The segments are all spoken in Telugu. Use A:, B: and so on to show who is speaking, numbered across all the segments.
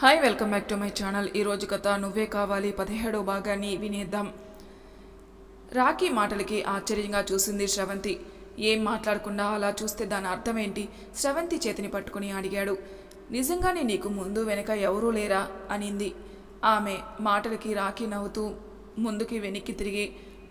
A: Hi welcome back to my channel ఈరోజు కథ నువ్వే కావాలి పదిహేడో భాగాన్ని వినేద్దాం. రాఖీ మాటలకి ఆశ్చర్యంగా చూసింది శ్రవంతి. ఏం మాట్లాడకుండా అలా చూస్తే దాని అర్థం ఏంటి? శ్రవంతి చేతిని పట్టుకుని అడిగాడు. నిజంగానే నీకు ముందు వెనక ఎవరూ లేరా? అనింది. ఆమె మాటలకి రాఖీ నవ్వుతూ ముందుకి వెనక్కి తిరిగి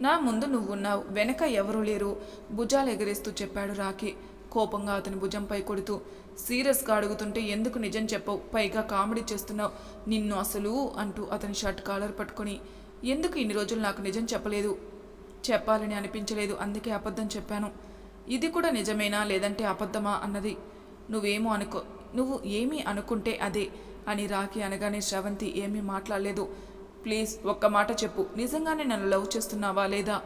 A: నా ముందు నువ్వున్నావు వెనక ఎవరూ లేరు భుజాలు ఎగరేస్తూ చెప్పాడు రాఖీ. కోపంగా అతని భుజంపై కొడుతూ సీరియస్గా అడుగుతుంటే ఎందుకు నిజం చెప్పవు? పైగా కామెడీ చేస్తున్నావు. నిన్ను అసలు అంటూ అతని షర్ట్ కాలర్ పట్టుకొని ఎందుకు ఇన్ని రోజులు నాకు నిజం చెప్పలేదు? చెప్పాలని అనిపించలేదు. అందుకే అబద్ధం చెప్పాను. ఇది కూడా నిజమేనా? లేదంటే అబద్ధమా? అన్నది. నువ్వేమో అనుకో నువ్వు ఏమీ అనుకుంటే అదే అని రాఖీ అనగానే శ్రవంతి ఏమీ మాట్లాడలేదు. ప్లీజ్ ఒక్క మాట చెప్పు. నిజంగానే నన్ను లవ్ చేస్తున్నావా లేదా?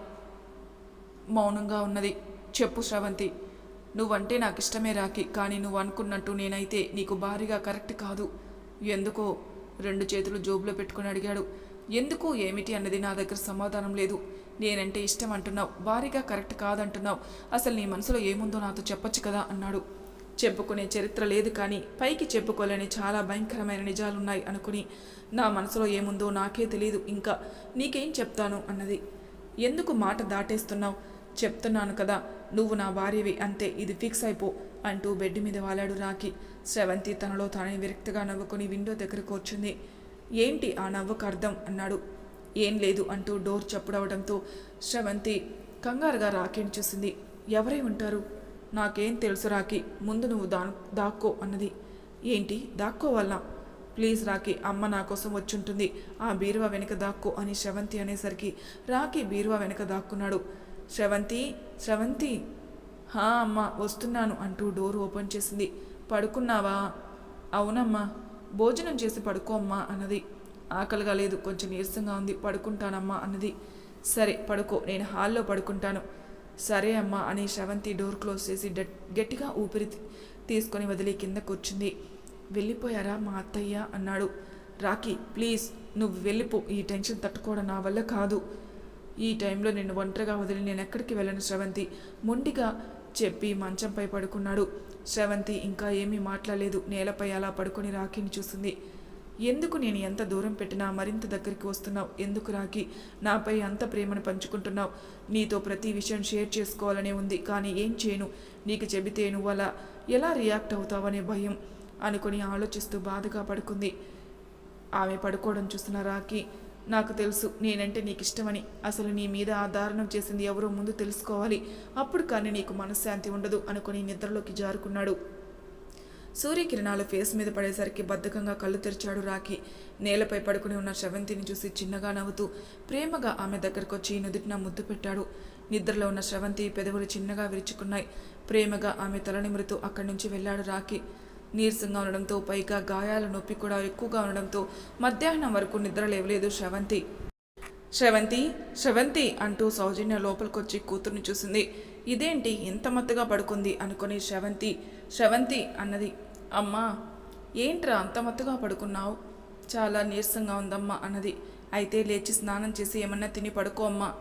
A: మౌనంగా ఉన్నది. చెప్పు శ్రవంతి. నువ్వంటే నాకు ఇష్టమే రాకి కానీ నువ్వు అనుకున్నట్టు నేనైతే నీకు భారీగా కరెక్ట్ కాదు. ఎందుకో రెండు చేతులు జోబులో పెట్టుకుని అడిగాడు. ఎందుకు ఏమిటి అన్నది నా దగ్గర సమాధానం లేదు. నేనంటే ఇష్టం అంటున్నావు భారీగా కరెక్ట్ కాదంటున్నావు. అసలు నీ మనసులో ఏముందో నాతో చెప్పొచ్చు కదా అన్నాడు. చెప్పుకునే చరిత్ర లేదు కానీ పైకి చెప్పుకోలేని చాలా భయంకరమైన నిజాలున్నాయి అనుకుని నా మనసులో ఏముందో నాకే తెలియదు ఇంకా నీకేం చెప్తాను అన్నది. ఎందుకు మాట దాటేస్తున్నావు? చెప్తున్నాను కదా నువ్వు నా భార్యవి అంతే ఇది ఫిక్స్ అయిపో అంటూ బెడ్ మీద వాలాడు రాకి శ్రవంతి తనలో తానే విరక్తిగా నవ్వుకొని విండో దగ్గర కూర్చుంది. ఏంటి ఆ నవ్వుకు అర్థం? అన్నాడు. ఏం లేదు అంటూ డోర్ చప్పుడవడంతో శ్రవంతి కంగారుగా రాకిని చూసింది. ఎవరై ఉంటారు? నాకేం తెలుసు రాకి ముందు నువ్వు దా దాక్కో అన్నది. ఏంటి? దాక్కోవాలా? ప్లీజ్ రాఖీ అమ్మ నా కోసం వచ్చుంటుంది. ఆ బీరువా వెనక దాక్కో అని శ్రవంతి అనేసరికి రాఖీ బీరువా వెనక దాక్కున్నాడు. శ్రవంతి శ్రవంతి. హా అమ్మ వస్తున్నాను అంటూ డోర్ ఓపెన్ చేసింది. పడుకున్నావా? అవునమ్మా భోజనం చేసి పడుకో అమ్మా అన్నది. ఆకలిగా లేదు కొంచెం నీరసంగా ఉంది పడుకుంటానమ్మా అన్నది. సరే పడుకో నేను హాల్లో పడుకుంటాను. సరే అమ్మా అని శ్రవంతి డోర్ క్లోజ్ చేసి గట్టిగా ఊపిరి తీసుకొని వదిలి కింద కూర్చుంది. వెళ్ళిపోయారా మా అత్తయ్య? అన్నాడు. రాకీ ప్లీజ్ నువ్వు వెళ్ళిపో ఈ టెన్షన్ తట్టుకోవడం నా వల్ల కాదు. ఈ టైంలో నిన్ను ఒంటరిగా వదిలి నేను ఎక్కడికి వెళ్ళను శ్రవంతి. మొండిగా చెప్పి మంచంపై పడుకున్నాడు. శ్రవంతి ఇంకా ఏమీ మాట్లాడలేదు. నేలపై అలా పడుకొని రాఖీని చూసింది. ఎందుకు నేను ఎంత దూరం పెట్టినా మరింత దగ్గరికి వస్తున్నావు? ఎందుకు రాకి నాపై అంత ప్రేమను పంచుకుంటున్నావు. నీతో ప్రతి విషయం షేర్ చేసుకోవాలనే ఉంది కానీ ఏం చేయను? నీకు చెబితే నువ్వు అలా ఎలా రియాక్ట్ అవుతావనే భయం అనుకుని ఆలోచిస్తూ బాధగా పడుకుంది. ఆమె పడుకోవడం చూసిన రాఖీ నాకు తెలుసు నేనంటే నీకు ఇష్టమని అసలు నీ మీద ఆ దారుణం చేసింది ఎవరో ముందు తెలుసుకోవాలి. అప్పుడు కానీ నీకు మనశ్శాంతి ఉండదు అనుకుని నిద్రలోకి జారుకున్నాడు. సూర్యకిరణాలు ఫేస్ మీద పడేసరికి బద్ధకంగా కళ్ళు తెరిచాడు రాఖి. నేలపై పడుకుని ఉన్న శ్రవంతిని చూసి చిన్నగా నవ్వుతూ ప్రేమగా ఆమె దగ్గరకు వచ్చి నుదుటిన ముద్దు పెట్టాడు. నిద్రలో ఉన్న శ్రవంతి పెదవులు చిన్నగా విరుచుకున్నాయి. ప్రేమగా ఆమె తల నిమురుతూ అక్కడి నుంచి వెళ్ళాడు రాఖీ. నీరసంగా ఉండడంతో పైగా గాయాల నొప్పి కూడా ఎక్కువగా ఉండడంతో మధ్యాహ్నం వరకు నిద్ర లేవలేదు శ్రవంతి. శ్రవంతి శ్రవంతి అంటూ సౌజన్య లోపలికొచ్చి కూతుర్ని చూసింది. ఇదేంటి? ఇంత మత్తుగా పడుకుంది అనుకుని శ్రవంతి శ్రవంతి అన్నది. అమ్మా ఏంట్రా అంత మత్తుగా పడుకున్నావు? చాలా నీరసంగా ఉందమ్మా అన్నది. అయితే లేచి స్నానం చేసి ఏమన్నా తిని పడుకో అమ్మా.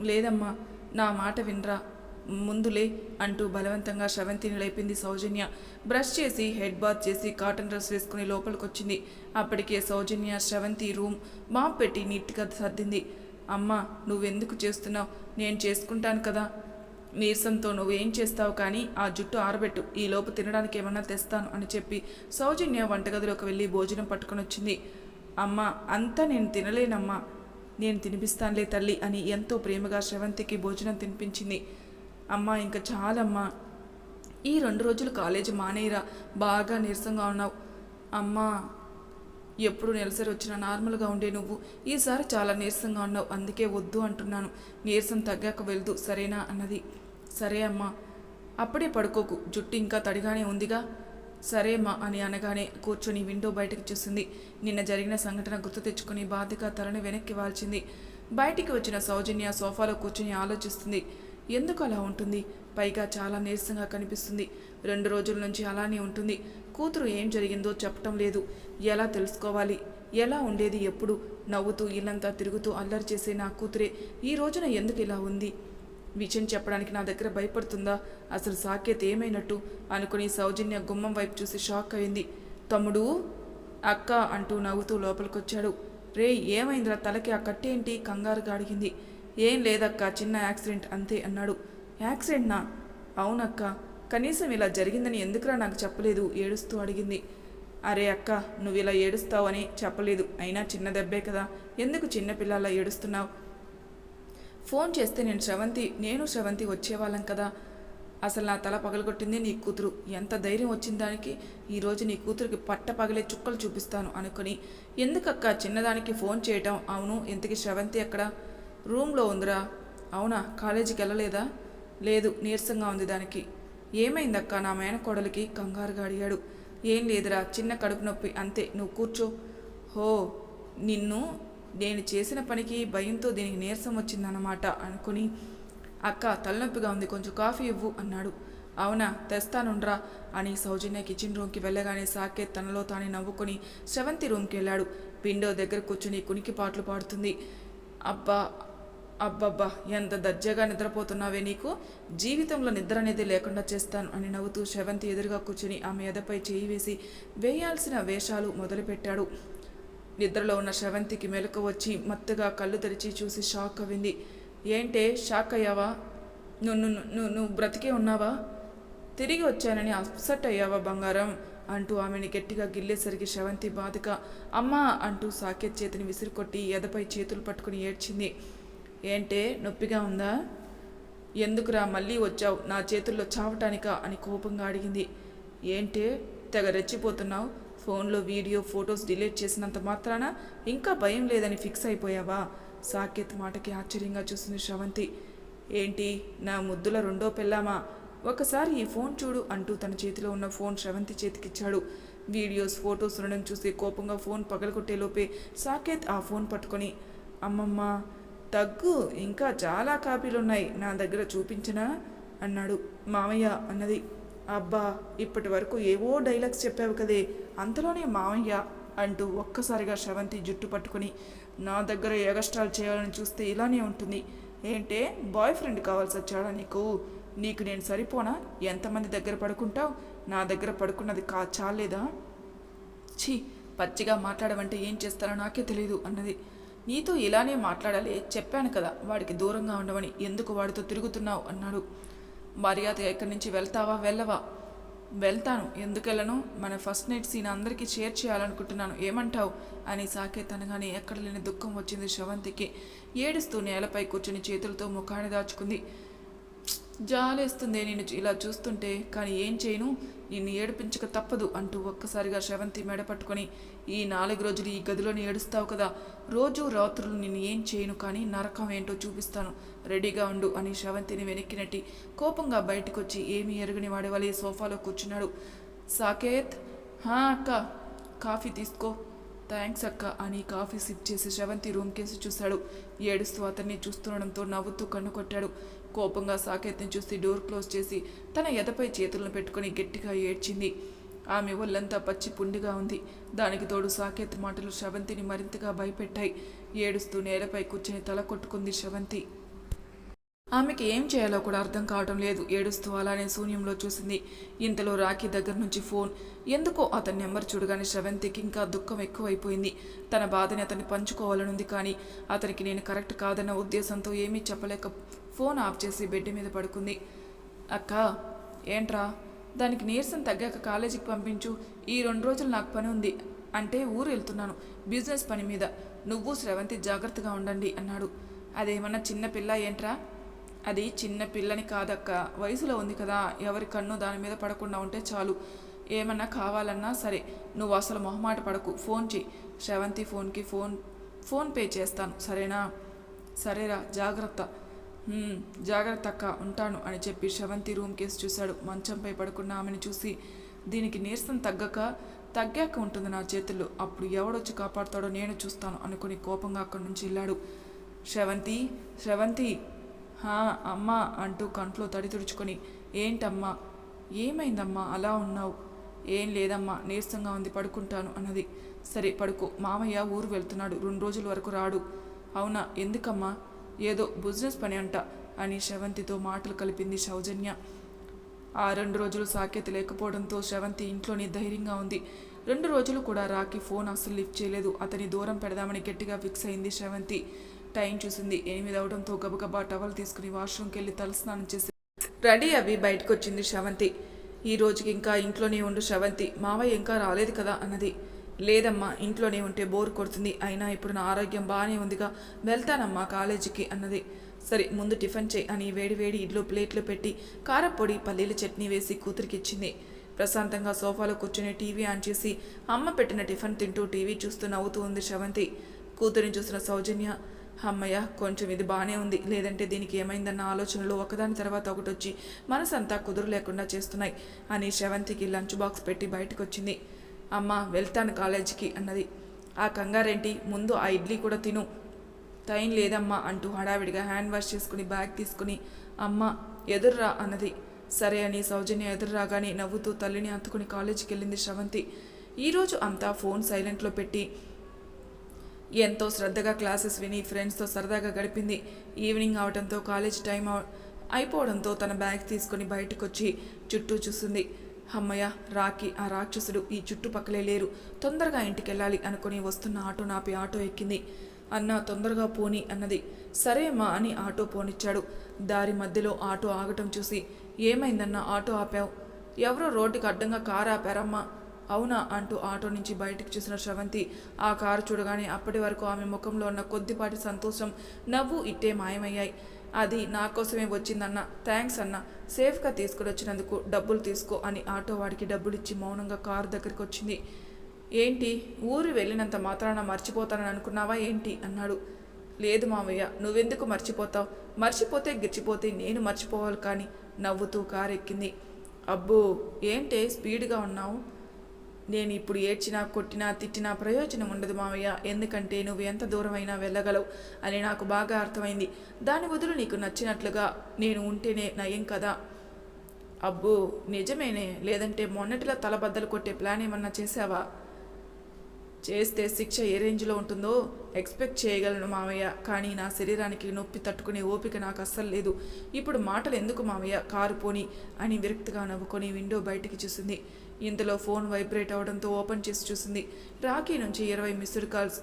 A: లేదమ్మా నా మాట వినరా. ముందులే అంటూ బలవంతంగా శ్రవంతిని లేపింది సౌజన్య. బ్రష్ చేసి హెడ్ బాత్ చేసి కాటన్ డ్రెస్ వేసుకుని లోపలికొచ్చింది. అప్పటికే సౌజన్య శ్రవంతి రూమ్ మాప్ పెట్టి నీట్గా సర్దింది. అమ్మా నువ్వెందుకు చేస్తున్నావు? నేను చేసుకుంటాను కదా. నీరసంతో నువ్వేం చేస్తావు కానీ ఆ జుట్టు ఆరబెట్టు. ఈలోపు తినడానికి ఏమన్నా తెస్తాను అని చెప్పి సౌజన్య వంటగదిలోకి వెళ్ళి భోజనం పట్టుకొని వచ్చింది అమ్మా అంతా నేను తినలేనమ్మా. నేను తినిపిస్తానులే తల్లి అని ఎంతో ప్రేమగా శ్రవంతికి భోజనం తినిపించింది. అమ్మా ఇంకా చాలమ్మా. ఈ రెండు రోజులు కాలేజీ మానేయరా. బాగా నీరసంగా ఉన్నావు. అమ్మా ఎప్పుడు నెలసరి వచ్చినా నార్మల్గా ఉండే నువ్వు. ఈసారి చాలా నీరసంగా ఉన్నావు. అందుకే వద్దు అంటున్నాను. నీరసం తగ్గాక వెళ్దు సరేనా అన్నది. సరే అమ్మా. అప్పుడే పడుకోకు. జుట్టు ఇంకా తడిగానే ఉందిగా. సరే అమ్మా అని అనగానే కూర్చొని విండో బయటకు చూసింది. నిన్న జరిగిన సంఘటన గుర్తు తెచ్చుకుని బాధగా తలని వెనక్కి వాల్చింది. బయటికి వచ్చిన సౌజన్య సోఫాలో కూర్చొని ఆలోచిస్తుంది. ఎందుకు అలా ఉంటుంది? పైగా చాలా నీరసంగా కనిపిస్తుంది. రెండు రోజుల నుంచి అలానే ఉంటుంది. కూతురు ఏం జరిగిందో చెప్పటం లేదు. ఎలా తెలుసుకోవాలి? ఎలా ఉండేది ఎప్పుడు? నవ్వుతూ ఇల్లంతా తిరుగుతూ అల్లరి చేసే నా కూతురే ఈ రోజున ఎందుకు ఇలా ఉంది? విషయం చెప్పడానికి నా దగ్గర భయపడుతుందా? అసలు సాకేత్ ఏమైనట్టు? అనుకుని సౌజన్య గుమ్మం వైపు చూసి షాక్ అయింది. తమ్ముడు? అక్క అంటూ నవ్వుతూ లోపలికొచ్చాడు. రే ఏమైందిరా? తలకి ఆ కట్టేంటి? కంగారుగా అడిగింది. ఏం లేదక్క చిన్న యాక్సిడెంట్ అంతే అన్నాడు. యాక్సిడెంట్నా? అవునక్క. కనీసం ఇలా జరిగిందని ఎందుకురా నాకు చెప్పలేదు? ఏడుస్తూ అడిగింది. అరే అక్క నువ్వు ఇలా ఏడుస్తావని చెప్పలేదు. అయినా చిన్న దెబ్బే కదా. ఎందుకు చిన్నపిల్లలా ఏడుస్తున్నావు? ఫోన్ చేస్తే నేను శ్రవంతి నేను శ్రవంతి వచ్చేవాళ్ళం కదా. అసలు నా తల పగలగొట్టింది నీ కూతురు. ఎంత ధైర్యం వచ్చిన దానికి? ఈరోజు నీ కూతురికి పట్ట పగలే చుక్కలు చూపిస్తాను అనుకుని. ఎందుకక్క చిన్నదానికి ఫోన్ చేయటం? అవును ఇంతకి శ్రవంతి అక్కడ రూమ్లో ఉందిరా. అవునా కాలేజీకి వెళ్ళలేదా? లేదు నీరసంగా ఉంది దానికి. ఏమైందక్క నా మేనకోడలికి? కంగారుగా అడిగాడు. ఏం లేదురా చిన్న కడుపు నొప్పి అంతే. నువ్వు కూర్చో. హో నిన్ను నేను చేసిన పనికి భయంతో దీనికి నీరసం వచ్చిందన్నమాట అనుకుని అక్క తలనొప్పిగా ఉంది కొంచెం కాఫీ ఇవ్వు అన్నాడు. అవునా తెస్తానుండ్రా అని సౌజన్య కిచెన్ రూమ్కి వెళ్ళగానే సాకేత్ తనలో తానే నవ్వుకొని శ్రవంతి రూమ్కి వెళ్ళాడు. విండో దగ్గర కూర్చుని కునికి పాటలు పాడుతుంది. అబ్బా అబ్బబ్బా ఎంత దర్జాగా నిద్రపోతున్నావే నీకు? జీవితంలో నిద్ర అనేది లేకుండా చేస్తాను అని నవ్వుతూ శవంతి ఎదురుగా కూర్చుని ఆమె ఎదపై చేయి వేసి వేయాల్సిన వేషాలు మొదలుపెట్టాడు. నిద్రలో ఉన్న శవంతికి మెలకు వచ్చి మత్తుగా కళ్ళు తెరిచి చూసి షాక్ అవింది ఏంటే షాక్ అయ్యావా? నువ్వు నువ్వు నువ్వు నువ్వు బ్రతికే ఉన్నావా? తిరిగి వచ్చానని అప్సెట్ అయ్యావా బంగారం? అంటూ ఆమెని గట్టిగా గిల్లేసరికి శ్రవంతి బాధగా అమ్మా అంటూ సాకేత్ చేతిని విసిరికొట్టి ఎదపై చేతులు పట్టుకుని ఏడ్చింది. ఏంటే నొప్పిగా ఉందా? ఎందుకురా మళ్ళీ వచ్చావు? నా చేతుల్లో చావటానికా? అని కోపంగా అడిగింది. ఏంటే తెగ రెచ్చిపోతున్నావు? ఫోన్లో వీడియో ఫొటోస్ డిలీట్ చేసినంత మాత్రాన ఇంకా భయం లేదని ఫిక్స్ అయిపోయావా? సాకేత్ మాటకి ఆశ్చర్యంగా చూసింది శ్రవంతి. ఏంటి నా ముద్దుల రెండో పెళ్ళామా? ఒకసారి ఈ ఫోన్ చూడు అంటూ తన చేతిలో ఉన్న ఫోన్ శ్రవంతి చేతికిచ్చాడు. వీడియోస్ ఫొటోస్ ఉండడం చూసి కోపంగా ఫోన్ పగలగొట్టేలోపే సాకేత్ ఆ ఫోన్ పట్టుకొని అమ్మమ్మ తగ్గు ఇంకా చాలా కాపీలున్నాయి నా దగ్గర చూపించినా అన్నాడు. మామయ్య అన్నది అబ్బా ఇప్పటి వరకు ఏవో డైలాగ్స్ చెప్పావు కదే అంతలోనే మామయ్య అంటూ ఒక్కసారిగా శ్రవంతి జుట్టు పట్టుకుని నా దగ్గర ఎగస్ట్రాల్ చేయాలని చూస్తే ఇలానే ఉంటుంది. ఏంటే బాయ్ ఫ్రెండ్ కావాల్సి వచ్చాడా నీకు? నీకు నేను సరిపోనా? ఎంతమంది దగ్గర పడుకుంటావు? నా దగ్గర పడుకున్నది కా చాలేదా? ఛీ పచ్చిగా మాట్లాడమంటే ఏం చేస్తారో నాకే తెలియదు అన్నది. నీతో ఇలానే మాట్లాడాలి చెప్పాను కదా. వాడికి దూరంగా ఉండవని ఎందుకు వాడితో తిరుగుతున్నావు? అన్నాడు. మర్యాద ఎక్కడి నుంచి వెళ్తావా? వెళ్ళవా? వెళ్తాను. ఎందుకెళ్ళను? మన ఫస్ట్ నైట్ సీన్ అందరికీ షేర్ చేయాలనుకుంటున్నాను. ఏమంటావు? అని సాకేత్ అనగానే ఎక్కడ లేని దుఃఖం వచ్చింది శ్రవంతికి ఏడుస్తూ నేలపై కూర్చుని చేతులతో ముఖాన్ని దాచుకుంది. జాలేస్తుంది నేను ఇలా చూస్తుంటే కానీ ఏం చేయను? నిన్ను ఏడిపించక తప్పదు అంటూ ఒక్కసారిగా శ్రవంతి మెడ పట్టుకొని ఈ నాలుగు రోజులు ఈ గదిలోనే ఏడుస్తావు కదా. రోజు రాత్రులు నిన్ను ఏం చేయను కానీ నరకం ఏంటో చూపిస్తాను. రెడీగా ఉండు అని శ్రవంతిని వెనక్కి నెట్టి కోపంగా బయటకు వచ్చి ఏమీ ఎరగని వాడేవాళ్ళే సోఫాలో కూర్చున్నాడు. సాకేత్? హా అక్క. కాఫీ తీసుకో. థ్యాంక్స్ అక్క అని కాఫీ సిప్ చేసి శ్రవంతి రూమ్ కేసి చూశాడు. ఏడుస్తూ అతన్ని చూస్తుండడంతో నవ్వుతూ కన్ను కొట్టాడు. కోపంగా సాకేత్ని చూసి డోర్ క్లోజ్ చేసి తన ఎదపై చేతులను పెట్టుకుని గట్టిగా ఏడ్చింది. ఆమె ఒళ్ళంతా పచ్చి పుండిగా ఉంది. దానికి తోడు సాకేత్ మాటలు శ్రవంతిని మరింతగా భయపెట్టాయి. ఏడుస్తూ నేలపై కూర్చొని తల కొట్టుకుంది శ్రవంతి ఆమెకి ఏం చేయాలో కూడా అర్థం కావడం లేదు. ఏడుస్తూ అలానే శూన్యంలో చూసింది. ఇంతలో రాఖీ దగ్గర నుంచి ఫోన్. ఎందుకో అతని నెంబర్ చూడగానే శ్రవంతికి ఇంకా దుఃఖం ఎక్కువైపోయింది. తన బాధని అతన్ని పంచుకోవాలనుంది కానీ అతనికి నేను కరెక్ట్ కాదన్న ఉద్దేశంతో ఏమీ చెప్పలేక ఫోన్ ఆఫ్ చేసి బెడ్ మీద పడుకుంది. అక్క ఏంట్రా? దానికి నీరసం తగ్గాక కాలేజీకి పంపించు. ఈ రెండు రోజులు నాకు పని ఉంది. అంటే ఊరు వెళ్తున్నాను బిజినెస్ పని మీద. నువ్వు శ్రవంతి జాగ్రత్తగా ఉండండి అన్నాడు. అదేమన్నా చిన్న పిల్ల ఏంట్రా? అది చిన్న పిల్లని కాదక్క. వయసులో ఉంది కదా. ఎవరి కన్ను దాని మీద పడకుండా ఉంటే చాలు. ఏమన్నా కావాలన్నా సరే నువ్వు అసలు మొహమాట పడకు. ఫోన్ చెయ్యి శ్రవంతి ఫోన్కి ఫోన్ ఫోన్ పే చేస్తాను. సరేనా? సరేరా జాగ్రత్త. జాగ్రత్త అక్క ఉంటాను అని చెప్పి శ్రవంతి రూమ్ కేసు చూశాడు. మంచంపై పడుకున్న ఆమెను చూసి దీనికి నీరసం తగ్గక తగ్గాక ఉంటుంది నా చేతుల్లో. అప్పుడు ఎవడొచ్చి కాపాడుతాడో నేను చూస్తాను అనుకుని కోపంగా అక్కడి నుంచి వెళ్ళాడు. శ్రవంతి శ్రవంతి. హా అమ్మా అంటూ కంట్లో తడి తుడుచుకొని ఏంటమ్మా ఏమైందమ్మా అలా ఉన్నావు? ఏం లేదమ్మా నీరసంగా ఉంది పడుకుంటాను అన్నది. సరే పడుకో మామయ్య ఊరు వెళ్తున్నాడు రెండు రోజుల వరకు రాడు. అవునా ఎందుకమ్మా? ఏదో బిజినెస్ పని అంట అని శవంతితో మాటలు కలిపింది సౌజన్య. ఆ రెండు రోజులు సాకేత లేకపోవడంతో శవంతి ఇంట్లోనే ధైర్యంగా ఉంది. రెండు రోజులు కూడా రాకి ఫోన్ అస్సలు లిఫ్ట్ చేయలేదు. అతని దూరం పెడదామని గట్టిగా ఫిక్స్ అయింది శవంతి. టైం చూసింది. ఎనిమిది అవడంతో గబగబా టవల్ తీసుకుని వాష్రూమ్కి వెళ్ళి తలస్నానం చేసి రెడీ అవి బయటకు వచ్చింది శవంతి. ఈ రోజుకి ఇంకా ఇంట్లోనే ఉండు శవంతి. మావయ్య ఇంకా రాలేదు కదా అన్నది. లేదమ్మా ఇంట్లోనే ఉంటే బోర్ కొడుతుంది. అయినా ఇప్పుడు నా ఆరోగ్యం బాగానే ఉందిగా వెళ్తానమ్మా కాలేజీకి అన్నది. సరే ముందు టిఫిన్ చేయి అని వేడివేడి ఇడ్లు ప్లేట్లో పెట్టి కారపొడి పల్లీల చట్నీ వేసి కూతురికి ఇచ్చింది ప్రశాంతంగా సోఫాలో కూర్చుని టీవీ ఆన్ చేసి అమ్మ పెట్టిన టిఫిన్ తింటూ టీవీ చూస్తూ నవ్వుతూ ఉంది శ్రవంతి కూతురిని చూసిన సౌజన్య అమ్మయ్య కొంచెం ఇది బాగానే ఉంది. లేదంటే దీనికి ఏమైందన్న ఆలోచనలు ఒకదాని తర్వాత ఒకటి వచ్చి మనసంతా కుదురు లేకుండా చేస్తున్నాయి అని శ్రవంతికి లంచ్ బాక్స్ పెట్టి బయటకు వచ్చింది అమ్మ వెళ్తాను కాలేజీకి అన్నది. ఆ కంగారేంటి? ముందు ఆ ఇడ్లీ కూడా తిను. టైం లేదమ్మా అంటూ హడావిడిగా హ్యాండ్ వాష్ చేసుకుని బ్యాగ్ తీసుకుని అమ్మ ఎదుర్రా అన్నది. సరే అని సౌజన్య ఎదురు రాగానే నవ్వుతూ తల్లిని హత్తుకుని కాలేజీకి వెళ్ళింది శ్రవంతి. ఈరోజు అంతా ఫోన్ సైలెంట్లో పెట్టి ఎంతో శ్రద్ధగా క్లాసెస్ విని ఫ్రెండ్స్తో సరదాగా గడిపింది. ఈవినింగ్ అవడంతో కాలేజ్ టైం అయిపోవడంతో తన బ్యాగ్ తీసుకుని బయటకొచ్చి చుట్టూ చూస్తుంది అమ్మయ్య రాకి ఆ రాక్షసుడు ఈ చుట్టుపక్కలే లేరు. తొందరగా ఇంటికి వెళ్ళాలి అనుకుని వస్తున్న ఆటో నాపి ఆటో ఎక్కింది. అన్న తొందరగా పోని అన్నది. సరేమ్మా అని ఆటో పోనిచ్చాడు. దారి మధ్యలో ఆటో ఆగటం చూసి ఏమైందన్న ఆటో ఆపావు? ఎవరో రోడ్డుకి అడ్డంగా కారు ఆపారమ్మా. అవునా అంటూ ఆటో నుంచి బయటికి చూసిన శ్రవంతి ఆ కారు చూడగానే అప్పటి వరకు ఆమె ముఖంలో ఉన్న కొద్దిపాటి సంతోషం నవ్వు ఇట్టే మాయమయ్యాయి. అది నా కోసమే వచ్చిందన్న. థ్యాంక్స్ అన్న. సేఫ్గా తీసుకుని వచ్చినందుకు డబ్బులు తీసుకో అని ఆటో వాడికి డబ్బులు ఇచ్చి మౌనంగా కారు దగ్గరికి వచ్చింది ఏంటి? ఊరు వెళ్ళినంత మాత్రాన మర్చిపోతానని అనుకున్నావా ఏంటి? అన్నాడు. లేదు మామయ్య నువ్వెందుకు మర్చిపోతావు? మర్చిపోతే గిచ్చిపోతే నేను మర్చిపోవాలి కానీ నవ్వుతూ కారు ఎక్కింది అబ్బో ఏంటే? స్పీడ్గా ఉన్నావు? నేను ఇప్పుడు ఏడ్చినా కొట్టినా తిట్టినా ప్రయోజనం ఉండదు మావయ్య. ఎందుకంటే నువ్వు ఎంత దూరమైనా వెళ్ళగలవు అని నాకు బాగా అర్థమైంది. దాని బదులు నీకు నచ్చినట్లుగా నేను ఉంటేనే నయం కదా? అబ్బో నిజమేనే. లేదంటే మొన్నటిలా తలబద్దలు కొట్టే ప్లాన్ ఏమన్నా చేసావా చేస్తే శిక్ష ఏ రేంజ్లో ఉంటుందో ఎక్స్పెక్ట్ చేయగలను మామయ్య కానీ నా శరీరానికి నొప్పి తట్టుకునే ఓపిక నాకు అస్సలు లేదు. ఇప్పుడు మాటలు ఎందుకు మామయ్య కారు పోని అని విరక్తిగా నవ్వుకొని విండో బయటికి చూసింది. ఇంతలో ఫోన్ వైబ్రేట్ అవడంతో ఓపెన్ చేసి చూసింది. రాఖీ నుంచి ఇరవై మిస్డ్ కాల్స్.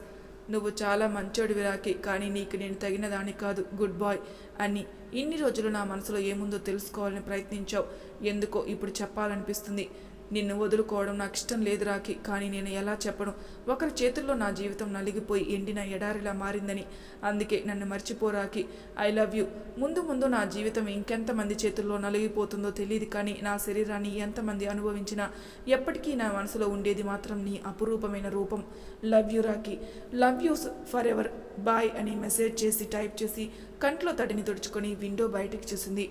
A: నువ్వు చాలా మంచోడివి రాఖీ కానీ నీకు నేను తగిన దాని కాదు. గుడ్ బాయ్ అని. ఇన్ని రోజులు నా మనసులో ఏముందో తెలుసుకోవాలని ప్రయత్నించావు. ఎందుకో ఇప్పుడు చెప్పాలనిపిస్తుంది. నిన్ను వదులుకోవడం నాకు ఇష్టం లేదు రాకి కానీ నేను ఎలా చెప్పను? ఒకరి చేతుల్లో నా జీవితం నలిగిపోయి ఎండిన ఎడారిలా మారిందని. అందుకే నన్ను మర్చిపోరాకి ఐ లవ్ యూ. ముందు ముందు నా జీవితం ఇంకెంతమంది చేతుల్లో నలిగిపోతుందో తెలియదు కానీ నా శరీరాన్ని ఎంతమంది అనుభవించినా ఎప్పటికీ నా మనసులో ఉండేది మాత్రం నీ అపురూపమైన రూపం. Love you Rocky love you forever boy అని మెసేజ్ చేసి టైప్ చేసి కంట్లో తడిని తుడుచుకొని విండో బయటకు చూసింది.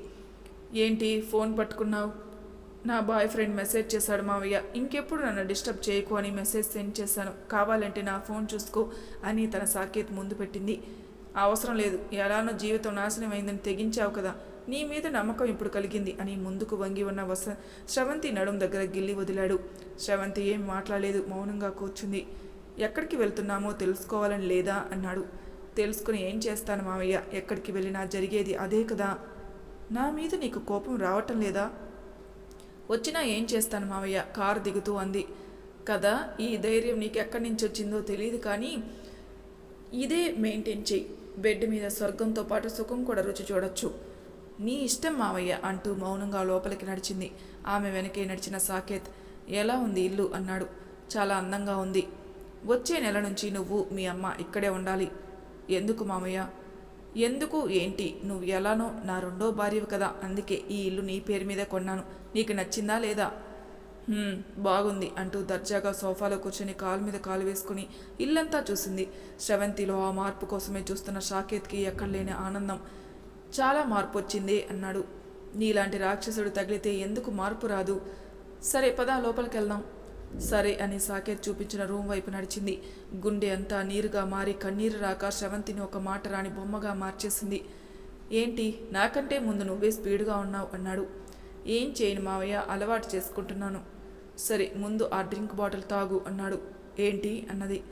A: ఏంటి? ఫోన్ పట్టుకున్నావు? నా బాయ్ ఫ్రెండ్ మెసేజ్ చేశాడు మావయ్య. ఇంకెప్పుడు నన్ను డిస్టర్బ్ చేయకు అని మెసేజ్ సెండ్ చేశాను. కావాలంటే నా ఫోన్ చూసుకో అని తన సాకేత్ ముందు పెట్టింది. అవసరం లేదు. ఎలానో జీవితం నాశనం అయిందని తెగించావు కదా. నీ మీద నమ్మకం ఇప్పుడు కలిగింది అని ముందుకు వంగి ఉన్న వస శ్రవంతి నడుం దగ్గర గిల్లి వదిలాడు. శ్రవంతి ఏం మాట్లాడలేదు. మౌనంగా కూర్చుంది. ఎక్కడికి వెళ్తున్నామో తెలుసుకోవాలని లేదా? అన్నాడు. తెలుసుకుని ఏం చేస్తాను మావయ్య? ఎక్కడికి వెళ్ళినా జరిగేది అదే కదా. నా మీద నీకు కోపం రావటం లేదా? వచ్చినా ఏం చేస్తాను మావయ్య? కారు దిగుతూ అంది. కదా ఈ ధైర్యం నీకు ఎక్కడి నుంచి వచ్చిందో తెలియదు కానీ ఇదే మెయింటైన్ చేయి బెడ్ మీద స్వర్గంతో పాటు సుఖం కూడా రుచి చూడొచ్చు. నీ ఇష్టం మావయ్య అంటూ మౌనంగా లోపలికి నడిచింది. ఆమె వెనకే నడిచిన సాకేత్. ఎలా ఉంది ఇల్లు? అన్నాడు. చాలా అందంగా ఉంది. వచ్చే నెల నుంచి నువ్వు మీ అమ్మ ఇక్కడే ఉండాలి. ఎందుకు మామయ్య ఎందుకు ఏంటి? నువ్వు ఎలానో నా రెండో భార్యవి కదా అందుకే ఈ ఇల్లు నీ పేరు మీద కొన్నాను. నీకు నచ్చిందా లేదా? బాగుంది అంటూ దర్జాగా సోఫాలో కూర్చొని కాలు మీద కాలు వేసుకుని ఇల్లంతా చూసింది. శ్రవంతిలో ఆ మార్పు కోసమే చూస్తున్న షాకేత్కి ఎక్కడ లేని ఆనందం. చాలా మార్పు వచ్చింది అన్నాడు. నీలాంటి రాక్షసుడు తగిలితే ఎందుకు మార్పు రాదు? సరే పదా లోపలికి వెళ్దాం సరే అని సాకేత్ చూపించిన రూమ్ వైపు నడిచింది. గుండె అంతా నీరుగా మారి కన్నీరు రాక శ్రవంతిని ఒక మాట రాని బొమ్మగా మార్చేసింది. ఏంటి? నాకంటే ముందు నువ్వే స్పీడ్గా ఉన్నావు అన్నాడు. ఏం చేయను మావయ్య అలవాటు చేసుకుంటున్నాను. సరే ముందు ఆ డ్రింక్ బాటిల్ తాగు అన్నాడు. ఏంటి? అన్నది.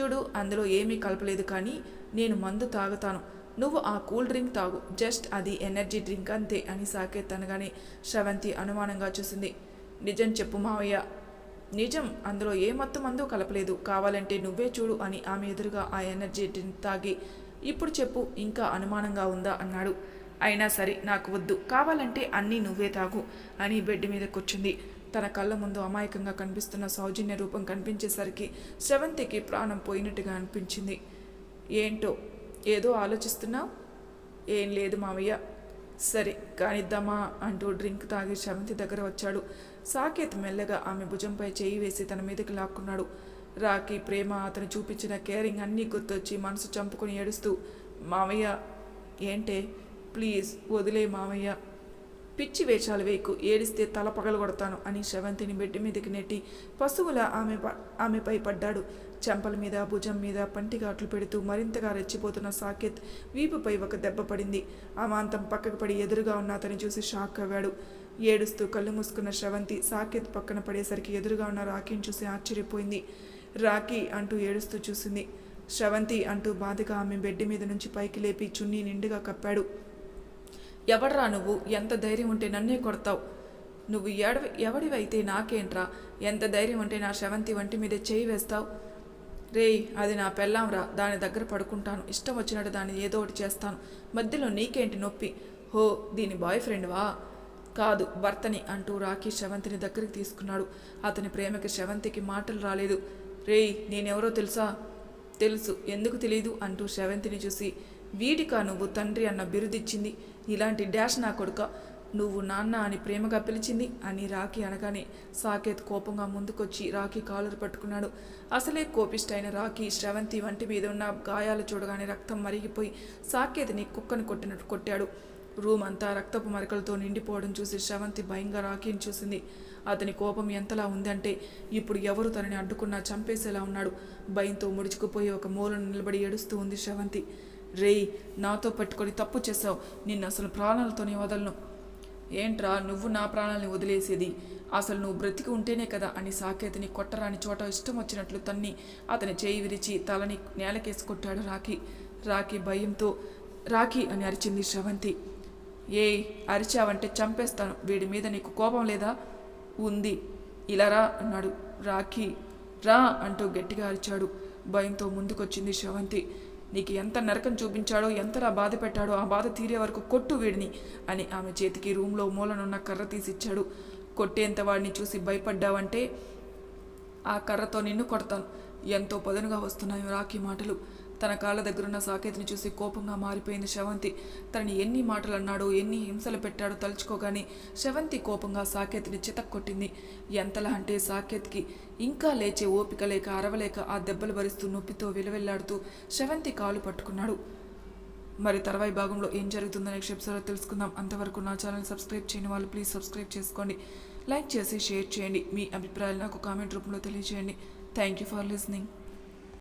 A: చూడు అందులో ఏమీ కలపలేదు కానీ నేను మందు తాగుతాను. నువ్వు ఆ కూల్ డ్రింక్ తాగు. జస్ట్ అది ఎనర్జీ డ్రింక్ అంతే అని సాకేత్ అనగానే శ్రవంతి అనుమానంగా చూసింది. నిజం చెప్పు మావయ్య. నిజం అందులో ఏ మొత్తం మందు కలపలేదు. కావాలంటే నువ్వే చూడు అని ఆమె ఎదురుగా ఆ ఎనర్జీ డ్రింక్ తాగి ఇప్పుడు చెప్పు ఇంకా అనుమానంగా ఉందా? అన్నాడు. అయినా సరే నాకు వద్దు. కావాలంటే అన్నీ నువ్వే తాగు అని బెడ్ మీద కూర్చుంది. తన కళ్ళ ముందు అమాయకంగా కనిపిస్తున్న సౌజన్య రూపం కనిపించేసరికి శ్రవంతికి ప్రాణం పోయినట్టుగా అనిపించింది. ఏంటో ఏదో ఆలోచిస్తున్నావు? ఏం లేదు మావయ్య. సరే కానిద్దామా అంటూ డ్రింక్ తాగి శవంతి దగ్గర వచ్చాడు. సాకేత్ మెల్లగా ఆమె భుజంపై చేయి వేసి తన మీదకి లాక్కున్నాడు. రాకి ప్రేమ అతను చూపించిన కేరింగ్ అన్నీ గుర్తొచ్చి మనసు చంపుకొని ఏడుస్తూ మావయ్య ఏంటే? ప్లీజ్ వదిలే మావయ్య పిచ్చి వేషాలు వేయకు ఏడిస్తే తల పగలగొడతాను అని శ్రవంతిని బెడ్ మీదకి నెట్టి పశువుల ఆమె ప- ఆమెపై పడ్డాడు. చెంపల మీద భుజం మీద పంటిగాట్లు పెడుతూ మరింతగా రెచ్చిపోతున్న సాకేత్ వీపుపై ఒక దెబ్బ పడింది. అమాంతం పక్కకు పడి ఎదురుగా ఉన్న అతని చూసి షాక్ అవ్వాడు. ఏడుస్తూ కళ్ళు మూసుకున్న శ్రవంతి సాకేత్ పక్కన పడేసరికి ఎదురుగా ఉన్న రాఖీని చూసి ఆశ్చర్యపోయింది. రాఖీ అంటూ ఏడుస్తూ చూసింది. శ్రవంతి అంటూ బాధగా ఆమె బెడ్ మీద నుంచి పైకి లేపి చున్నీ నిండుగా కప్పాడు. ఎవడ్రా నువ్వు? ఎంత ధైర్యం ఉంటే నన్నే కొడతావు. నువ్వు ఎడవి ఎవడివైతే నాకేంట్రా? ఎంత ధైర్యం ఉంటే నా శవంతి వంటి మీద చేయి వేస్తావు? రేయ్ అది నా పెళ్ళాంరా. దాని దగ్గర పడుకుంటాను. ఇష్టం వచ్చినట్టు దాన్ని ఏదో ఒకటి చేస్తాను. మధ్యలో నీకేంటి నొప్పి? హో దీని బాయ్ ఫ్రెండ్వా? కాదు భర్తని అంటూ రాఖీ శవంతిని దగ్గరికి తీసుకున్నాడు. అతని ప్రేమకి శవంతికి మాటలు రాలేదు. రేయ్ నేనెవరో తెలుసా? తెలుసు. ఎందుకు తెలీదు? అంటూ శవంతిని చూసి వీడికా నువ్వు తండ్రి అన్న బిరుదిచ్చింది. ఇలాంటి డాష్ నా కొడుక. నువ్వు నాన్న అని ప్రేమగా పిలిచింది అని రాఖీ అనగానే సాకేత్ కోపంగా ముందుకొచ్చి రాఖీ కాలర్ పట్టుకున్నాడు. అసలే కోపిష్టైన రాఖీ శ్రవంతి వంటి మీద ఉన్న గాయాలు చూడగానే రక్తం మరిగిపోయి సాకేత్ని కుక్కను కొట్టినట్టు కొట్టాడు. రూమ్ అంతా రక్తపు మరకలతో నిండిపోవడం చూసి శ్రవంతి భయంగా రాఖీని చూసింది. అతని కోపం ఎంతలా ఉందంటే ఇప్పుడు ఎవరు తనని అడ్డుకున్నా చంపేసేలా ఉన్నాడు. భయంతో ముడుచుకుపోయి ఒక మూలను నిలబడి ఏడుస్తూ ఉంది శ్రవంతి. రేయ్ నాతో పట్టుకొని తప్పు చేసావు నిన్ను అసలు ప్రాణాలతోనే వదలను. ఏంట్రా నువ్వు నా ప్రాణాలని వదిలేసేది? అసలు నువ్వు బ్రతికి ఉంటేనే కదా అని సాకేతిని కొట్టరాని చోట ఇష్టం వచ్చినట్లు తన్ని అతని చేయి విరిచి తలని నేలకేసి కొట్టాడు రాఖీ. రాఖీ భయంతో రాఖీ అని అరిచింది శ్రవంతి. ఏయ్ అరిచావంటే చంపేస్తాను. వీడి మీద నీకు కోపం లేదా? ఉంది. ఇలా రా అన్నాడు రాఖీ. రా అంటూ గట్టిగా అరిచాడు. భయంతో ముందుకొచ్చింది శ్రవంతి. నీకు ఎంత నరకం చూపించాడో ఎంతలా బాధ పెట్టాడో ఆ బాధ తీరే వరకు కొట్టు వీడిని అని ఆమె చేతికి రూమ్లో మూలనున్న కర్ర తీసిచ్చాడు. కొట్టేంత వాడిని చూసి భయపడ్డావంటే ఆ కర్రతో నిన్ను కొడతాను. ఎంతో పదునుగా వస్తున్నాయి రాఖీ మాటలు. తన కాళ్ళ దగ్గరున్న సాకేత్ని చూసి కోపంగా మారిపోయింది శవంతి. తనని ఎన్ని మాటలు అన్నాడో ఎన్ని హింసలు పెట్టాడో తలుచుకోగానే శవంతి కోపంగా సాకేత్ని చితక్కొట్టింది. ఎంతలా అంటే సాకేత్కి ఇంకా లేచే ఓపిక లేక అరవలేక ఆ దెబ్బలు భరిస్తూ నొప్పితో విలవెల్లాడుతూ శవంతి కాలు పట్టుకున్నాడు. మరి తర్వాయి భాగంలో ఏం జరుగుతుందో క్షిప్సలో తెలుసుకుందాం. అంతవరకు నా ఛానల్ సబ్స్క్రైబ్ చేయని వాళ్ళు ప్లీజ్ సబ్స్క్రైబ్ చేసుకోండి. లైక్ చేసి షేర్ చేయండి. మీ అభిప్రాయాలు నాకు కామెంట్ రూపంలో తెలియజేయండి. Thank you for listening.